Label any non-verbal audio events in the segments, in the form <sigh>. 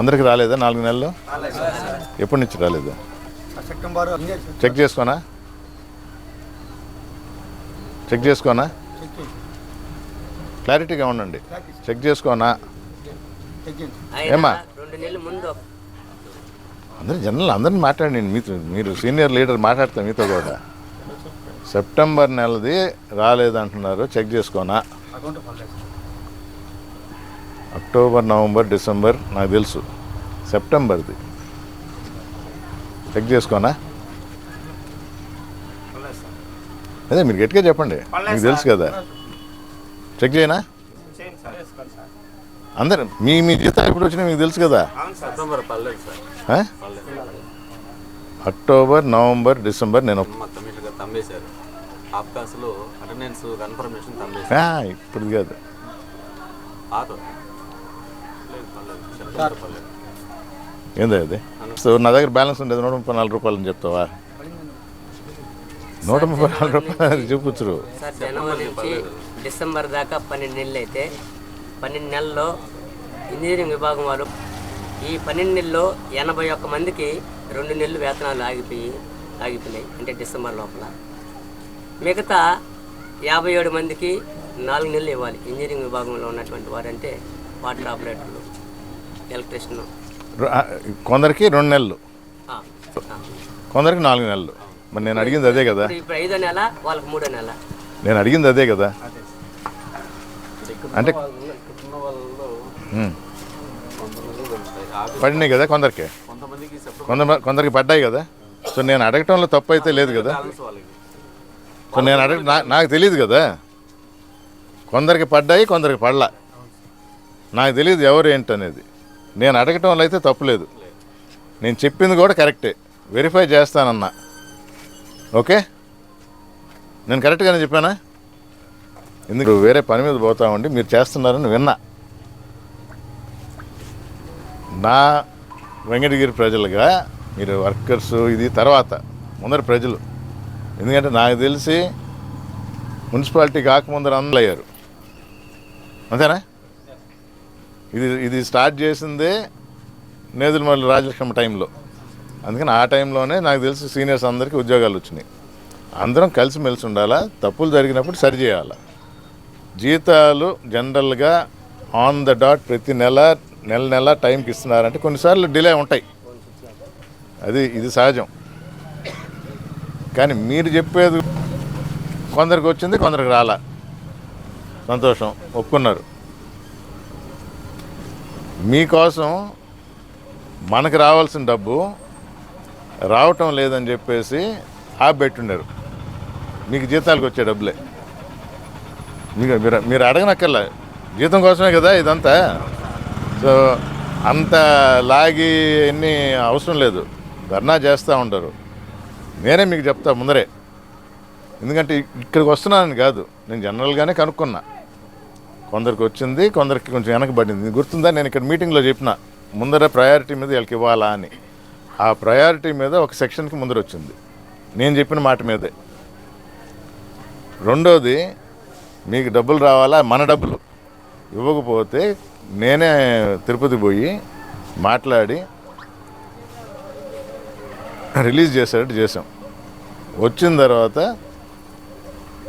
అందరికి రాలేదా నాలుగు నెలలు? ఎప్పటి నుంచి రాలేదు? చెక్ చేసుకోనా? చెక్ చేసుకోనా? క్లారిటీగా ఉండండి. చెక్ చేసుకోనా? ఏమ్మా? అందరు జనరల్ అందరిని మాట్లాడండి. మీతో మీరు సీనియర్ లీడర్ మాట్లాడతాం మీతో కూడా. సెప్టెంబర్ నెలది రాలేదంటున్నారు. చెక్ చేసుకోనా? అకౌంట్ అక్టోబర్ నవంబర్ డిసెంబర్ నాకు తెలుసు. సెప్టెంబర్ది. చెక్ చేసుకోనా? అదే మీరు గట్టిగా చెప్పండి. మీకు తెలుసు కదా. చెక్ చేయనా? అందరు మీ మీ జీతాలు ఎప్పుడు వచ్చినా మీకు తెలుసు కదా? అక్టోబర్ నవంబర్ డిసెంబర్ నేను ఒప్- మా ఏందో అది? సో నా దగ్గర బ్యాలెన్స్ ఉండేది నూట ముప్పై నాలుగు రూపాయలు అని చెప్తావా? నూట ముప్పై నాలుగు రూపాయలు చూపించరు. సార్ జనవరి నుంచి డిసెంబర్ దాకా పన్నెండు నెలలు అయితే పన్నెండు నెలల్లో ఇంజనీరింగ్ విభాగం వారు ఈ పన్నెండు నెలల్లో ఎనభై ఒక్క మందికి రెండు నెలలు వేతనాలు ఆగిపోయి ఆగిపోయినాయి అంటే డిసెంబర్ లోపల. మిగతా యాభై ఏడు మందికి నాలుగు నెలలు ఇవ్వాలి. ఇంజనీరింగ్ విభాగంలో ఉన్నటువంటి వారంటే వాటర్ ఆపరేటర్లు. కొందరికి రెండు నెలలు. కొందరికి నాలుగు నెలలు. మరి నేను అడిగింది అదే కదా. ఇప్పుడు ఐదో నెల వాళ్ళకి మూడో నెల. నేను అడిగింది అదే కదా. అంటే పడినాయి కదా కొందరికి. కొంతమందికి సెప్టెంబర్ కొంత కొందరికి పడ్డాయి కదా. సో నేను అడగటంలో తప్పు అయితే లేదు కదా. సో నేను అడగ నా- నాకు తెలియదు కదా. కొందరికి పడ్డాయి కొందరికి పడలా. నాకు తెలియదు ఎవరు ఏంటనేది. నేను అడగటంలో అయితే తప్పులేదు నేను చెప్పింది కూడా కరెక్టే. వెరిఫై చేస్తానన్నా. ఓకే? నేను కరెక్ట్గానే చెప్పానా? ఎందుకు? వేరే పని మీద పోతామండి మీరు చేస్తున్నారని విన్నా. నా వెంకటగిరి ప్రజలుగా మీరు వర్కర్స్ ఇది తర్వాత ముందర ప్రజలు. ఎందుకంటే నాకు తెలిసి మున్సిపాలిటీ కాకముందర అందలయ్యారు అంతేనా? ఇది ఇది స్టార్ట్ చేసిందే నేదులమల్లి రాజలక్ష్మి టైంలో. అందుకని ఆ టైంలోనే నాకు తెలిసి సీనియర్స్ అందరికీ ఉద్యోగాలు వచ్చినాయి. అందరం కలిసిమెలిసి ఉండాలా? తప్పులు జరిగినప్పుడు సరిచేయాలి జీతాలు జనరల్గా ఆన్ ద డాట్ ప్రతి నెల నెల నెల టైంకి ఇస్తున్నారంటే కొన్నిసార్లు డిలే ఉంటాయి. అది ఇది సహజం. కానీ మీరు చెప్పేది కొందరికి వచ్చింది కొందరికి రాలా? సంతోషం. ఒప్పుకున్నారు. మీకోసం మనకు రావాల్సిన డబ్బు రావటం లేదని చెప్పేసి ఆపెట్టున్నారు మీకు జీతాలకు వచ్చే డబ్బులే. మీకు మీరు మీరు అడగనక్కర్లే. జీతం కోసమే కదా ఇదంతా. సో అంత లాగి ఎన్ని అవసరం లేదు. ధర్నా చేస్తూ ఉంటారు నేనే మీకు చెప్తా ముందరే. ఎందుకంటే ఇక్కడికి వస్తున్నానని కాదు. నేను జనరల్గానే కనుక్కున్నా. కొందరికి వచ్చింది కొందరికి కొంచెం వెనకబడింది. గుర్తుందా? నేను ఇక్కడ మీటింగ్లో చెప్పిన ముందర ప్రయారిటీ మీద వీళ్ళకి ఇవ్వాలా అని. ఆ ప్రయారిటీ మీద ఒక సెక్షన్కి ముందర వచ్చింది. నేను చెప్పిన మాట మీదే. రెండోది మీకు డబ్బులు రావాలా? మన డబ్బులు. ఇవ్వకపోతే నేనే తిరుపతి పోయి మాట్లాడి రిలీజ్ చేసేటట్టు చేసాం వచ్చిన తర్వాత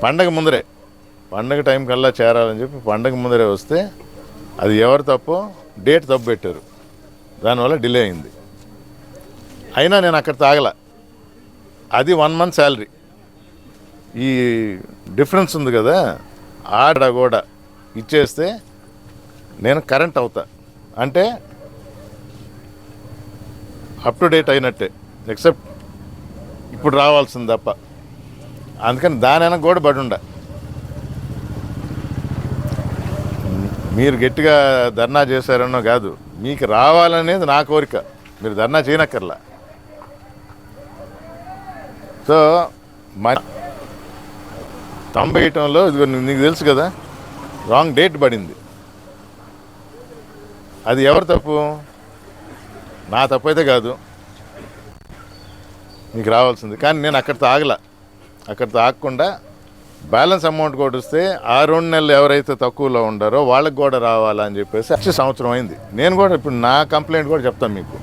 పండగ ముందరే పండగ టైం కల్లా చేరాలని చెప్పి పండగ ముందరే వస్తే అది ఎవరు తప్పో డేట్ తప్పు పెట్టారు. దానివల్ల డిలే అయింది. అయినా నేను అక్కడ తాగల. అది వన్ మంత్ శాలరీ ఈ డిఫరెన్స్ ఉంది కదా ఆడ కూడా ఇచ్చేస్తే నేను కరెంట్ అవుతా. అంటే అప్ టు డేట్ అయినట్టే. ఎక్సెప్ట్ ఇప్పుడు రావాల్సింది తప్ప. అందుకని దాని వెనక కూడా పడి ఉండ మీరు గట్టిగా ధర్నా చేశారనో కాదు. మీకు రావాలనేది నా కోరిక. మీరు ధర్నా చేయనక్కర్లా. సో మన తొంభైటంలో ఇదిగో నీకు తెలుసు కదా రాంగ్ డేట్ పడింది. అది ఎవరు తప్పు? నా తప్పు అయితే కాదు. మీకు రావాల్సింది. కానీ నేను అక్కడ తాగల అక్కడ తాగకుండా బ్యాలెన్స్ అమౌంట్ కూడా వస్తే ఆ రెండు నెలలు ఎవరైతే తక్కువలో ఉండారో వాళ్ళకి కూడా రావాలని చెప్పేసి వచ్చి సంవత్సరం అయింది. నేను కూడా ఇప్పుడు నా కంప్లైంట్ కూడా చెప్తాను మీకు.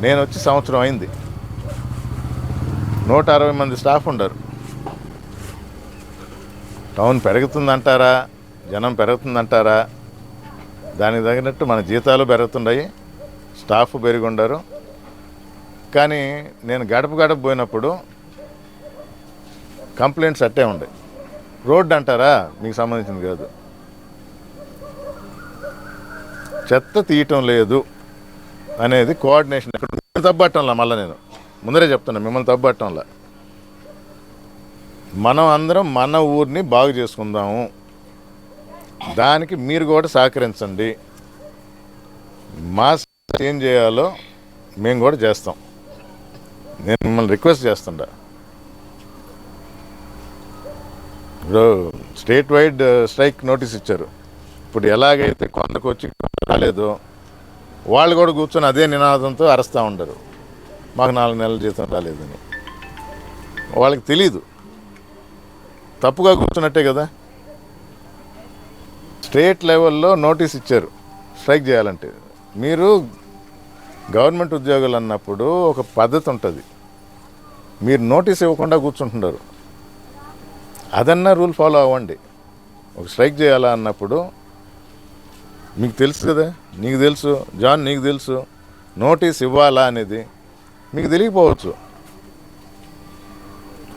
నేను వచ్చి సంవత్సరం అయింది. నూట అరవై మంది స్టాఫ్ ఉండరు. టౌన్ పెరుగుతుందంటారా? జనం పెరుగుతుందంటారా? దానికి తగినట్టు మన జీతాలు పెరుగుతున్నాయి. స్టాఫ్ పెరిగి ఉండరు కానీ నేను గడప గడప పోయినప్పుడు కంప్లైంట్స్ అట్టే ఉండే. రోడ్డు అంటారా? మీకు సంబంధించింది కాదు. చెత్త తీయటం లేదు అనేది కోఆర్డినేషన్. ఎక్కడ తప్పట్టంలా మళ్ళీ నేను. ముందరే చెప్తున్నా మిమ్మల్ని తప్పట్టంలా మనం అందరం మన ఊరిని బాగు చేసుకుందాము. దానికి మీరు కూడా సహకరించండి. మా ఏం చేయాలో మేము కూడా చేస్తాం. నేను మిమ్మల్ని రిక్వెస్ట్ చేస్తుండా. ఇప్పుడు స్టేట్ వైడ్ స్ట్రైక్ నోటీస్ ఇచ్చారు. ఇప్పుడు ఎలాగైతే కొందకు వచ్చి రాలేదు రాలేదో వాళ్ళు కూడా కూర్చొని అదే నినాదంతో అరుస్తూ ఉండరు. మాకు నాలుగు నెలల జీతం రాలేదని. వాళ్ళకి తెలీదు. తప్పుగా కూర్చున్నట్టే కదా. స్టేట్ లెవెల్లో నోటీస్ ఇచ్చారు స్ట్రైక్ చేయాలంటే. మీరు గవర్నమెంట్ ఉద్యోగులు అన్నప్పుడు ఒక పద్ధతి ఉంటుంది. మీరు నోటీస్ ఇవ్వకుండా కూర్చుంటున్నారు. అదన్నా రూల్ ఫాలో అవ్వండి. ఒక స్ట్రైక్ చేయాలా అన్నప్పుడు మీకు తెలుసు కదా నీకు తెలుసు జాన్ నీకు తెలుసు నోటీస్ ఇవ్వాలా అనేది మీకు తెలియకపోవచ్చు.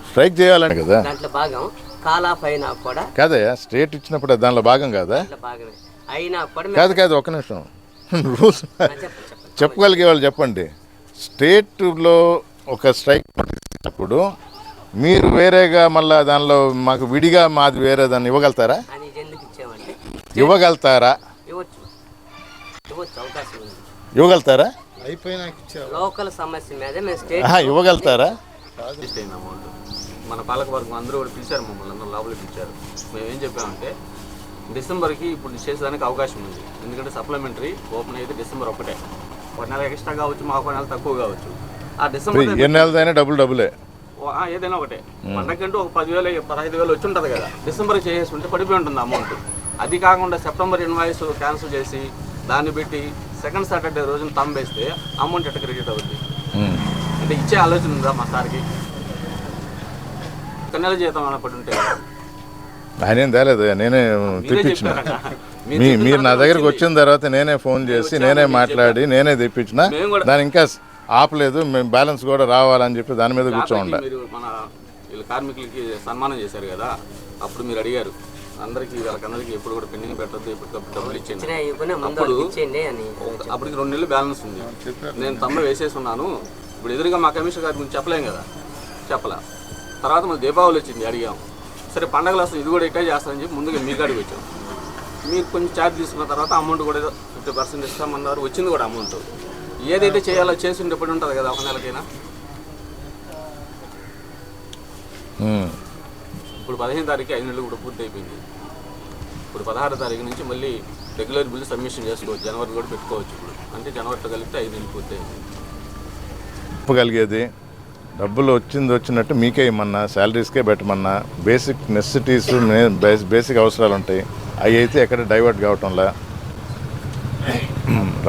స్ట్రైక్ చేయాలని కదా. దాంట్లో భాగం కాలా పైన కూడా కాదయ్యా స్టేట్ ఇచ్చినప్పుడు దానిలో భాగం కాదా? దాంట్లో భాగమే. అయినా కూడా మేము- కాదు కాదు ఒక నిమిషం. <laughs> రూల్స్ చెప్పగలిగే వాళ్ళు చెప్పండి. స్టేట్లో ఒక స్ట్రైక్ ఇచ్చినప్పుడు మీరు వేరేగా మళ్ళా దానిలో మాకు విడిగా మాది వేరే దాన్ని ఇవ్వగలుగుతారా? ఇవ్వగలుగుతారా? ఇవ్వచ్చు. ఇవ్వచ్చు అవకాశం ఉంది. ఇవ్వగలుగుతారా? లోకల్ సమస్య మీద ఇవ్వగలుగుతారా? మన పాలకవర్గం అందరూ కూడా పిలిచారు మమ్మల్ని అందరూ లోపలికి పిలిచారు మేము ఏం చెప్పామంటే డిసెంబర్కి ఇప్పుడు చేసేదానికి అవకాశం ఉంది. ఎందుకంటే సప్లిమెంటరీ ఓపెన్ అయితే డిసెంబర్ ఒకటే ఒక నెల ఎక్స్ట్రా కావచ్చు మా ఒక నెల తక్కువ కావచ్చు. ఆ డిసెంబర్ ఎన్ని నెలదైనా డబ్బులు డబ్బులే ఏదైనా ఒకటే. పండగంటూ ఒక పదివేలు పదహైదు వేలు వచ్చి ఉంటుంది కదా. డిసెంబర్ చేసేసి ఉంటే పడిపోయి ఉంటుంది అమౌంట్. అది కాకుండా సెప్టెంబర్ ఇన్వాయిస్ క్యాన్సిల్ చేసి దాన్ని పెట్టి సెకండ్ సాటర్డే రోజున తంబ్ వేస్తే అమౌంట్ ఎట్ట క్రెడిట్ అవుతుంది. అంటే ఇచ్చే ఆలోచన ఉందా మా సార్కి? ఒక నెల జీతం అన్నప్పుడు ఉంటే? ఆయన తేలేదు నేనే మీరే తెప్పించిన. మీరు నా దగ్గరికి. వచ్చిన తర్వాత నేనే ఫోన్ చేసి నేనే మాట్లాడి నేనే తెప్పించిన. దాని ఇంకా ఆపలేదు మేము బ్యాలెన్స్ కూడా రావాలని చెప్పి దాని మీద కూర్చోండ రాత్రికి మీరు మన వీళ్ళ కార్మికులకి సన్మానం చేశారు కదా అప్పుడు మీరు అడిగారు. అందరికి వీళ్ళకందరికి ఎప్పుడు కూడా పెండింగ్ పెట్టద్దు ఎప్పటికప్పుడు డబ్బులు ఇచ్చేయండి. అప్పుడు అప్పటికి రెండు నెలలు బ్యాలెన్స్ ఉంది. నేను తమ్మ వేసేసి ఉన్నాను. ఇప్పుడు ఎదురుగా మా కమిషనర్ గారి గురించి చెప్పలేం కదా. చెప్పలే. తర్వాత మళ్ళీ దీపావళి వచ్చింది అడిగాం. సరే పండగలు వస్తుంది ఇది కూడా ఇట్టే చేస్తానని చెప్పి ముందుగా మీ కాడికి వచ్చాం. మీరు కొంచెం ఛార్జ్ తీసుకున్న తర్వాత అమౌంట్ కూడా ఫిఫ్టీ పర్సెంట్ ఇస్తామన్నారు. వచ్చింది కూడా అమౌంట్. ఏదైతే చేయాలో చేసి ఉండేప్పుడు ఉంటుంది కదా ఒక నెలకైనా. ఇప్పుడు పదిహేను తారీఖు ఐదు నెలలు కూడా పూర్తి అయిపోయింది. ఇప్పుడు పదహారు తారీఖు నుంచి మళ్ళీ రెగ్యులర్ బిల్ సబ్మిషన్ చేసుకోవచ్చు. జనవరి కూడా పెట్టుకోవచ్చు ఇప్పుడు. అంటే జనవరితో కలిపితే ఐదు నెలలు పూర్తి అయింది. చెప్పగలిగేది డబ్బులు వచ్చింది వచ్చినట్టు మీకే ఇమ్మన్నా శాలరీస్కే పెట్టమన్నా బేసిక్ నెసెసిటీస్ బేసిక్ అవసరాలు ఉంటాయి. అవి అయితే ఎక్కడ డైవర్ట్ కావటంలా?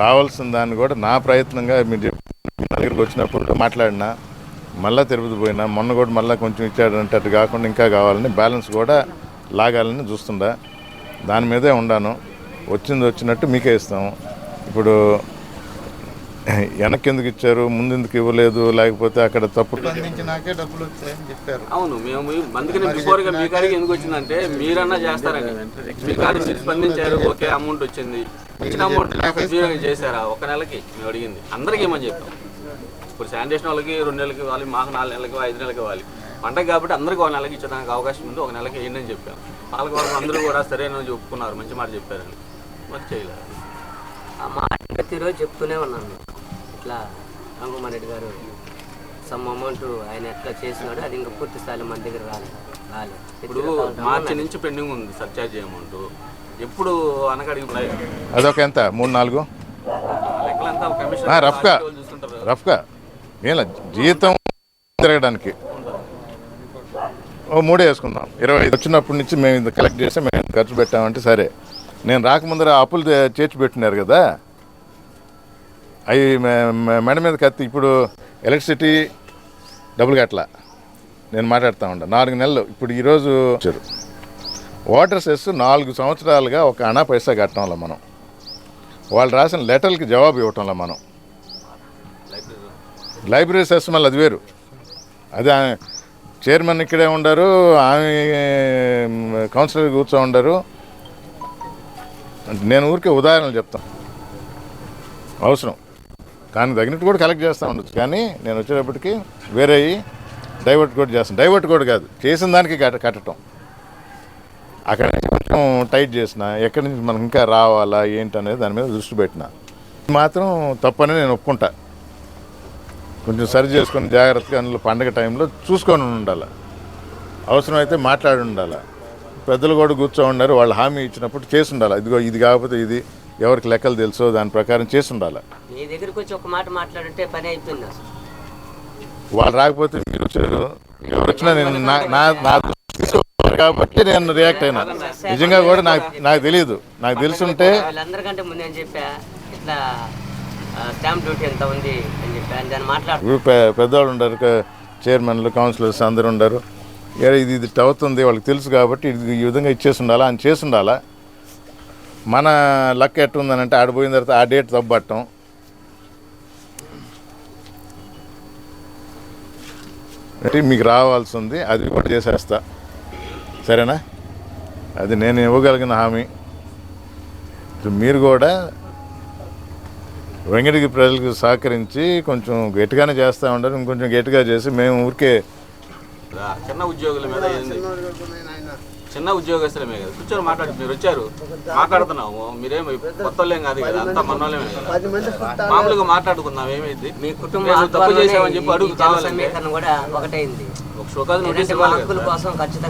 రావాల్సిన దాన్ని కూడా నా ప్రయత్నంగా మీరు మీ దగ్గరికి వచ్చినప్పుడు మాట్లాడినా మళ్ళీ తిరుపతి పోయినా మొన్న కూడా మళ్ళీ కొంచెం ఇచ్చాడంటే అటు కాకుండా ఇంకా కావాలని బ్యాలెన్స్ కూడా లాగాలని చూస్తుండా. దాని మీదే ఉండాను. వచ్చింది వచ్చినట్టు మీకే ఇస్తాము. ఇప్పుడు వెనక్కి ఎందుకు ఇచ్చారు ముందు ఎందుకు ఇవ్వలేదు లేకపోతే అక్కడ తప్పు స్పందించినాకే డబ్బులు వచ్చాయని చెప్పారు. అవును మేము అందుకని బిఫోర్గా మీ కాడికి ఎందుకు వచ్చిందంటే మీరన్నా చేస్తారని. మీ కాడికి స్పందించారు ఓకే అమౌంట్ వచ్చింది. అమౌంట్ సద్వినియోగం చేశారా? ఒక నెలకి మేము అడిగింది. అందరికీ ఏమని చెప్పాం? ఇప్పుడు శానిటేషన్ వాళ్ళకి రెండు నెలలకి ఇవ్వాలి మాకు నాలుగు నెలలకి ఐదు నెలలకి ఇవ్వాలి. పంటకు కాబట్టి అందరికీ ఒక నెలకి ఇచ్చడానికి అవకాశం ఉంది. ఒక నెలకి అని చెప్పాం. పాలకవర్గం అందరూ కూడా సరైన ఒప్పుకున్నారు. మంచి మాట చెప్పారని. మరి చేయలేదు ఆ మాట ప్రతిరోజు చెప్తూనే ఉన్నాను. ఇట్లా రంగమణి రెడ్డి గారు సమ్ అమౌంట్ ఆయన ఎట్లా చేసినాడు అది ఇంకా పూర్తి స్థాయిలో మన దగ్గర రాలేదు రాలేదు ఇప్పుడు మార్చి నుంచి పెండింగ్ ఉంది. Surcharge amount. ఎప్పుడు ఉన్నాయి? అదొక ఎంత? మూడు నాలుగు? రఫ్గా రఫ్గా ఏం జీతం తిరగడానికి. ఓ మూడే వేసుకుందాం. ఇరవై ఐదు వచ్చినప్పటి నుంచి మేము ఇంత కలెక్ట్ చేసి మేము ఖర్చు పెట్టామంటే సరే. నేను రాకముందర అప్పులు చేర్చి పెట్టినారు కదా. అవి మెడ మీద కత్తి ఇప్పుడు ఎలక్ట్రిసిటీ డబ్బులు కట్టల నేను మాట్లాడుతూ ఉంటా. నాలుగు నెలలు. ఇప్పుడు ఈరోజు వచ్చారు వాటర్ సెస్ నాలుగు సంవత్సరాలుగా ఒక అనా పైసా కట్టడంలో మనం. వాళ్ళు రాసిన లెటర్లకి జవాబు ఇవ్వటంలో మనం. లైబ్రరీ సెస్ మళ్ళీ అది వేరు. అది ఆమె చైర్మన్ ఇక్కడే ఉండరు ఆమె కౌన్సిలర్ కూర్చో ఉండరు. అంటే నేను ఊరికే ఉదాహరణలు చెప్తాను. అవసరం. దానికి తగినట్టు కూడా కలెక్ట్ చేస్తూ ఉండొచ్చు. కానీ నేను వచ్చేటప్పటికి వేరే డైవర్ట్ కూడా చేస్తాను. డైవర్ట్ కూడా కాదు. చేసిన దానికి కట్ట కట్టడం అక్కడ నుంచి కొంచెం టైట్ చేసిన ఎక్కడి నుంచి మనకి ఇంకా రావాలా ఏంటి అనేది దాని మీద దృష్టి పెట్టిన. ఇది మాత్రం తప్పని నేను ఒప్పుకుంటా. కొంచెం సరి చేసుకొని జాగ్రత్తగా అందులో పండగ టైంలో చూసుకొని ఉండాలి. అవసరమైతే మాట్లాడి ఉండాలి. పెద్దలు కూడా కూర్చో ఉన్నారు వాళ్ళు హామీ ఇచ్చినప్పుడు చేసి ఉండాలి. ఇదిగో ఇది కాకపోతే ఇది ఎవరికి లెక్కలు తెలుసో దాని ప్రకారం చేసి ఉండాలి. మీ దగ్గరికి వచ్చి ఒక మాట మాట్లాడితే పని అయిపోయింది వాళ్ళు రాకపోతే మీరు వచ్చారు. ఎవరు వచ్చినా నేను నా నా కాబట్టి నేను రియాక్ట్ అయినా. నిజంగా కూడా నాకు నాకు తెలియదు నాకు తెలుసుంటే వీళ్ళందరికంటే ముందు నేను చెప్పా ఇట్లా స్టాంప్ డ్యూటీ ఎంత ఉంది అని చెప్పా దాన్ని మాట్లాడు. ఇప్పుడు పె- పెద్దవాళ్ళు ఉండరు క- చైర్మన్లు కౌన్సిలర్స్ అందరు ఉండరు. ఏ ఇది ఇది ఇట్ట అవుతుంది వాళ్ళకి తెలుసు కాబట్టి ఇది ఈ విధంగా ఇచ్చేసి ఉండాలా అని చేసి ఉండాలా మన లక్ ఎట్టుందనంటే ఆడ పోయిన తర్వాత ఆ డేట్ తప్పట్టం అంటే మీకు రావాల్సి ఉంది అది కూడా చేసేస్తా. సరేనా? అది నేను ఇవ్వగలిగిన హామీ. మీరు కూడా వెంకటగిరి ప్రజలకు సహకరించి కొంచెం గట్టిగానే చేస్తూ ఉంటారు ఇంకొంచెం గట్టిగా చేసి మేము ఊరికే చిన్న ఉద్యోగుల మీద చిన్న ఉద్యోగస్తుల మీద కదా. కూర్చొని మాట్లాడి మీరు వచ్చారు. మాట్లాడుతున్నాము మీరేమి కొత్త వాళ్ళేం కాదు కదా. అంతా మన వాళ్ళేమే కదా మామూలుగా మాట్లాడుకుందాం ఏమైంది? మీ కుటుంబ తప్పు చేసామని చెప్పి అడుగు ఒకటైంది. ఒక షోకాజ్ నోటీస్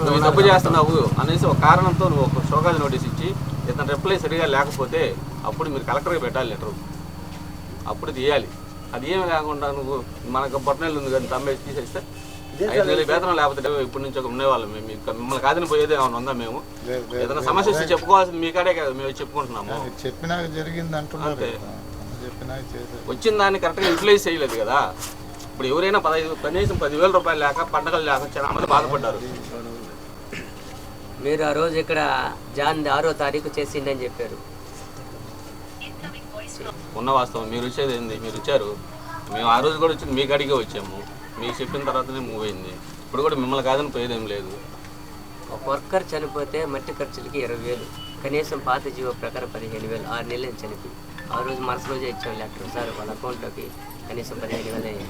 నువ్వు తప్పు చేస్తున్నావు అనేసి ఒక కారణంతో నువ్వు ఒక షోకాజ్ నోటీస్ ఇచ్చి ఇతను రిప్లై సరిగా లేకపోతే అప్పుడు మీరు కలెక్టర్కి పెట్టాలి లెటర్. అప్పుడు తీయాలి. అది ఏమి లేకుండా నువ్వు మనకు బొట్టనెల్లు ఉంది కానీ తమ్మేసి తీసేస్తే ఐదు వేల వేతనం లేకపోతే ఇప్పటి నుంచి ఒక ఉండేవాళ్ళం. మేము మిమ్మల్ని కాదని పోయేది ఏమైనా ఉందా మేము. ఏదైనా సమస్య వస్తే చెప్పుకోవాల్సింది మీ కాడే కదా మేము చెప్పుకుంటున్నాము. చెప్పినాక జరిగింది అంటున్నారు. వచ్చిన దాన్ని కరెక్ట్గా యూటిలైజ్ చేయలేదు కదా. ఇప్పుడు ఎవరైనా పదహైదు కనీసం పదివేల రూపాయలు లేక పండగలు లేక చాలా మంది బాధపడ్డారు. మీరు ఆ రోజు ఇక్కడ జాన్ ఆరో తారీఖు చేసిండని చెప్పారు. ఉన్న వాస్తవం. మీరు వచ్చేది ఏంది? మీరు వచ్చారు మేము ఆ రోజు కూడా వచ్చి మీ కాడికే వచ్చాము. మీకు చెప్పిన తర్వాతనే మూవ్ అయింది. ఇప్పుడు కూడా మిమ్మల్ని కాదని పోయేదేం లేదు. ఒక వర్కర్ చనిపోతే మట్టి ఖర్చులకి ఇరవై వేలు. కనీసం పాత జీవో ప్రకారం పదిహేను వేలు ఆరు నెలలు చనిపోయి ఆ రోజు మరుస రోజే ఇచ్చాం లెటర్ సార్ వాళ్ళ అకౌంట్లోకి కనీసం పదిహేను వేలు. అయ్యాయి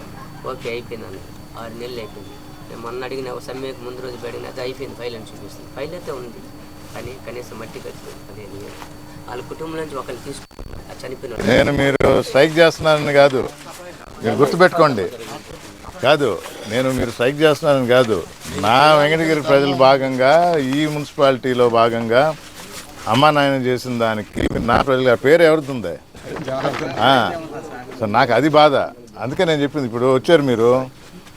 ఓకే అయిపోయింది అన్న ఆరు నెలలు అయిపోయింది. నేను మొన్న అడిగిన ఒక సమ్మెకి ముందు రోజు అడిగిన అది అయిపోయింది ఫైల్ అని చూపిస్తుంది. ఫైల్ అయితే ఉంది కానీ కనీసం మట్టి ఖర్చు పదిహేను వేలు. వాళ్ళ కుటుంబం నుంచి ఒకళ్ళు తీసుకుంటున్నారు ఆ చనిపోయిన వాళ్ళు. నేను మీరు స్ట్రైక్ చేస్తున్నానని కాదు. మీరు గుర్తుపెట్టుకోండి. కాదు నేను మీరు స్ట్రైక్ చేస్తున్నానని కాదు. నా వెంకటగిరి ప్రజలు భాగంగా ఈ మున్సిపాలిటీలో భాగంగా అమ్మా నాయన చేసిన దానికి నా ప్రజల పేరు ఎవరిది ఆ, సో నాకు అది బాధ. అందుకే నేను చెప్పింది ఇప్పుడు వచ్చారు మీరు.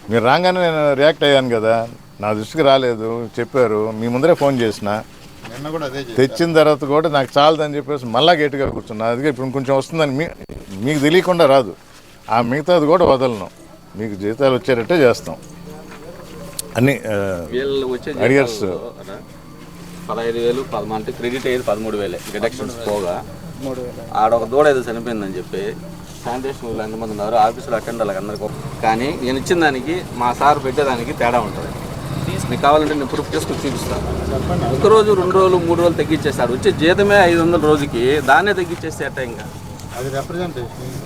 మీరు రాగానే నేను రియాక్ట్ అయ్యాను కదా. నా దృష్టికి రాలేదు చెప్పారు. మీ ముందరే ఫోన్ చేసిన. తెచ్చిన తర్వాత కూడా నాకు చాలదని చెప్పేసి మళ్ళా గట్టిగా కూర్చున్నా. అందుకే ఇప్పుడు కొంచెం వస్తుందని మీ మీకు తెలియకుండా రాదు. ఆ మిగతాది కూడా వదలను. మీకు జీతాలు వచ్చేటట్టే చేస్తాం. అన్ని. జీతాలు పదహైదు వేలు పదమూడు అంటే క్రెడిట్ అయ్యేది పదమూడు వేలే. డిడక్షన్స్ పోగా. ఆడ ఒక దూడ ఏదో చనిపోయిందని చెప్పి శానిటేషన్ ఎంతమంది ఉన్నారు ఆఫీసులో అటెండ్ వాళ్ళకి అందరికీ కానీ నేను ఇచ్చిన దానికి మా సార్ పెట్టేదానికి తేడా ఉంటుంది. నీకు కావాలంటే నేను ప్రూఫ్ చేసుకుని చూపిస్తాను. ఒక రోజు రెండు రోజులు మూడు రోజులు తగ్గించేస్తాడు వచ్చే జీతమే ఐదు వందల రోజుకి దాన్నే తగ్గించేస్తే అట్ట ఇంకా.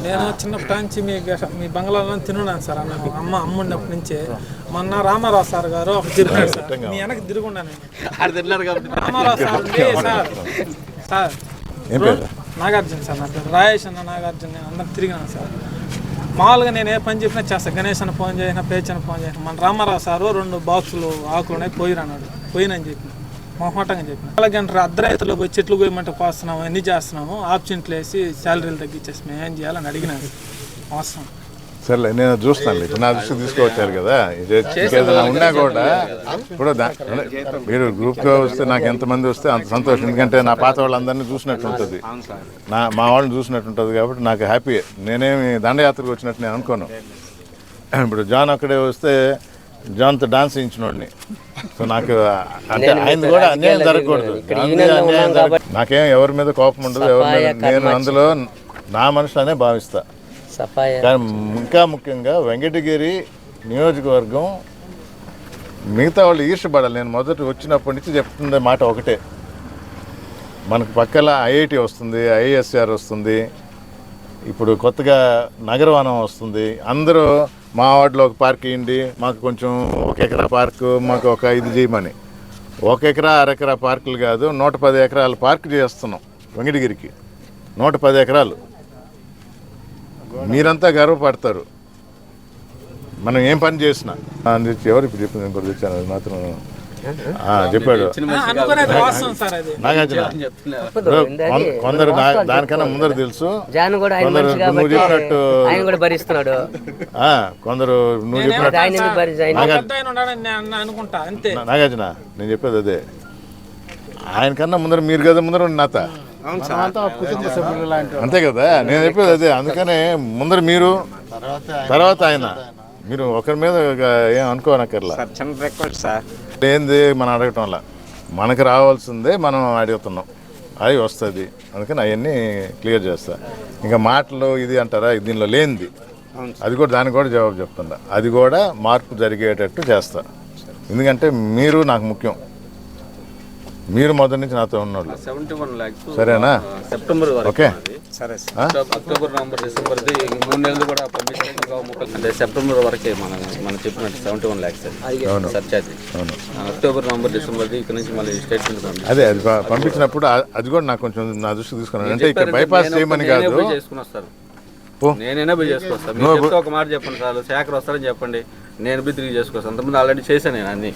నేను చిన్నప్పటి నుంచి మీ గ- మీ బంగ్లాలో తిన్నాను సార్ అన్న. అమ్మ అమ్మ ఉన్నప్పటి నుంచే మొన్న రామారావు సార్ గారు ఒక <laughs> తిరిగాడు సార్ మీ వెనక తిరుగుండాను నేను. ఆడ తిన్నారు కాబట్టి. Ramarao sir sir. Sir. Nagarjuna sir నా పేరు. రాయేష్ అన్న నాగార్జున నేను అందరికి తిరిగాను సార్. మామూలుగా నేను ఏ పని చెప్పినా చేస్తాను గణేష్ అన్న ఫోన్ చేసినా పేచన్న ఫోన్ చేసిన మన రామారావు సారు రెండు బాక్సులు ఆకులు ఉన్నాయి పోయిరు అన్నాడు. పోయినని చెప్పిన. మొహమాటంగా చెప్పిన. అలాగే అర్ధరైతులో పోయి చెట్లు పోయమంటే పోస్తున్నాము అన్ని చేస్తున్నాము ఆప్షన్లు వేసి శాలరీలు తగ్గించేసి మేము ఏం చేయాలని అడిగినాను అవసరం. సర్లే నేను చూస్తాను ఇప్పుడు నా దృష్టికి తీసుకువచ్చారు కదా. ఇంకేదైనా ఉన్నా కూడా ఇప్పుడు మీరు గ్రూప్గా వస్తే నాకు ఎంతమంది వస్తే అంత సంతోషం. ఎందుకంటే నా పాత వాళ్ళందరినీ చూసినట్టు ఉంటుంది. నా మా వాళ్ళని చూసినట్టు ఉంటుంది కాబట్టి నాకు హ్యాపీ నేనేమి దండయాత్రకు వచ్చినట్టు నేను అనుకోను. ఇప్పుడు జాన్ అక్కడే వస్తే జాన్తో డాన్స్ చేయించినోడిని. సో నాకు అంటే ఆయన కూడా అన్యాయం జరగకూడదు. అన్యాయం జరగ- నాకేం ఎవరి మీద కోపం ఉండదు ఎవరి మీద నేను. అందులో నా మనుషులనే భావిస్తా. కానీ ఇంకా ముఖ్యంగా వెంకటగిరి నియోజకవర్గం మిగతా వాళ్ళు ఈర్షపడాలి నేను మొదట వచ్చినప్పటి నుంచి చెప్తున్న మాట ఒకటే. మనకు పక్కల ఐఐటి వస్తుంది ఐఎస్ఆర్ వస్తుంది ఇప్పుడు కొత్తగా నగరవనం వస్తుంది. అందరూ మా వార్డులో ఒక పార్క్ ఇవ్వండి మాకు కొంచెం ఒక ఎకరా పార్కు మాకు ఒక ఇది చేయమని. ఒక ఎకరా అరెకరా పార్కులు కాదు నూట పది ఎకరాల పార్క్ చేస్తున్నాం వెంకటగిరికి. నూట పది ఎకరాలు. మీరంతా గర్వపడతారు. మనం ఏం పని చేసినా. అని తెచ్చి ఎవరు ఇప్పుడు చెప్పింది ఇంకోటి తెచ్చాను మాత్రం చెప్పాడు. కొందరు దానికన్నా ముందర తెలుసు. కొందరు నువ్వు కాబట్టి చెప్పినట్టు ఆయన కూడా భరిస్తున్నాడు. ఆ, కొందరు నువ్వు చెప్పినట్టు నాగార్జున నేను చెప్పేది అదే. ఆయన కన్నా ముందర మీరు కదా ముందర నాత. అంతే కదా నేను చెప్పేది అదే. అందుకనే ముందర మీరు తర్వాత తర్వాత ఆయన. మీరు ఒకరి మీద ఏం అనుకోనక్కర్లా. చిన్న రిక్వెస్ట్ సార్. ఏంది మనం అడగటం వల్ల. మనకు రావాల్సిందే మనం అడుగుతున్నాం. అది వస్తుంది. అందుకని అవన్నీ క్లియర్ చేస్తా. ఇంకా మాటలు ఇది అంటారా? దీనిలో లేనిది. అది కూడా దానికి కూడా జవాబు చెప్తున్నా. అది కూడా మార్పు జరిగేటట్టు చేస్తా. ఎందుకంటే మీరు నాకు ముఖ్యం. మీరు మొదటి నుంచి నాతో ఉన్నోళ్ళు సెవెంటీ వన్ ల్యాక్స్ సరేనా? సెప్టెంబర్ వరకు ఓకే. సరే సార్. అక్టోబర్- నవంబర్ డిసెంబర్ మూడు నెలలు కూడా పర్మిషన్ అంటే సెప్టెంబర్ వరకే మనం మనం చెప్పినట్టు సెవెంటీ వన్ ల్యాక్స్ అవును. సర్చార్జ్. అవును. అక్టోబర్ నవంబర్ డిసెంబర్ ఇక్కడ నుంచి మళ్ళీ స్టేట్మెంట్ అదే అది పంపించినప్పుడు అది కూడా నాకు కొంచెం నా దృష్టికి తీసుకున్నాను. అంటే ఇక్కడ బైపాస్ చేయమని కాదు చేసుకుని వస్తాను ఓ. నేనైనా పోయి చేసుకొస్తాను ఒక మాట చెప్పండి చాలు శేఖర్ వస్తారని చెప్పండి. నేను పోయి తిరిగి చేసుకొస్తాను అంతకుముందు ఆల్రెడీ చేశాను నేను అన్ని.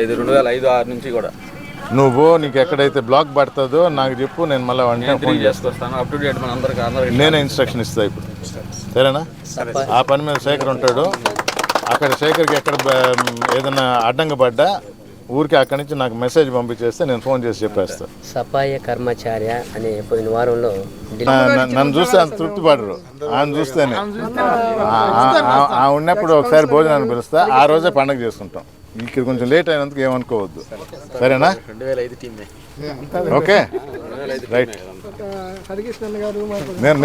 ఇది రెండు వేల ఐదు ఆరు నుంచి కూడా. నువ్వు నీకు ఎక్కడైతే బ్లాక్ పడుతుందో నాకు చెప్పు నేను మళ్ళీ వెంటనే నేను ఫోన్ తిరిగి చేస్తాను చేసుకొస్తాను. అప్ టు డేట్ మన అందరికి అందరికి నేనే ఇన్స్ట్రక్షన్ ఇస్తా ఇప్పుడు. సరేనా? ఆ పని మీద శేఖర్ ఉంటాడు. అక్కడ శేఖర్కి ఎక్కడ ఏదైనా అడ్డంగా పడ్డా ఊరికి అక్కడి నుంచి నాకు మెసేజ్ పంపించేస్తే నేను ఫోన్ చేసి చెప్పేస్తా. సఫాయ కర్మచార్య అనే పోయిన వారంలో నన్ను చూస్తే అంత తృప్తి పడరు ఆయన చూస్తేనే. ఉన్నప్పుడు ఒకసారి భోజనాన్ని పిలుస్తా. ఆ రోజే పండగ చేసుకుంటాం. ఇక్కడ కొంచెం లేట్ అయినందుకు ఏమనుకోవద్దు. సరేనా? రెండు వేల ఐదు టీమే ఓకే రైట్ నేను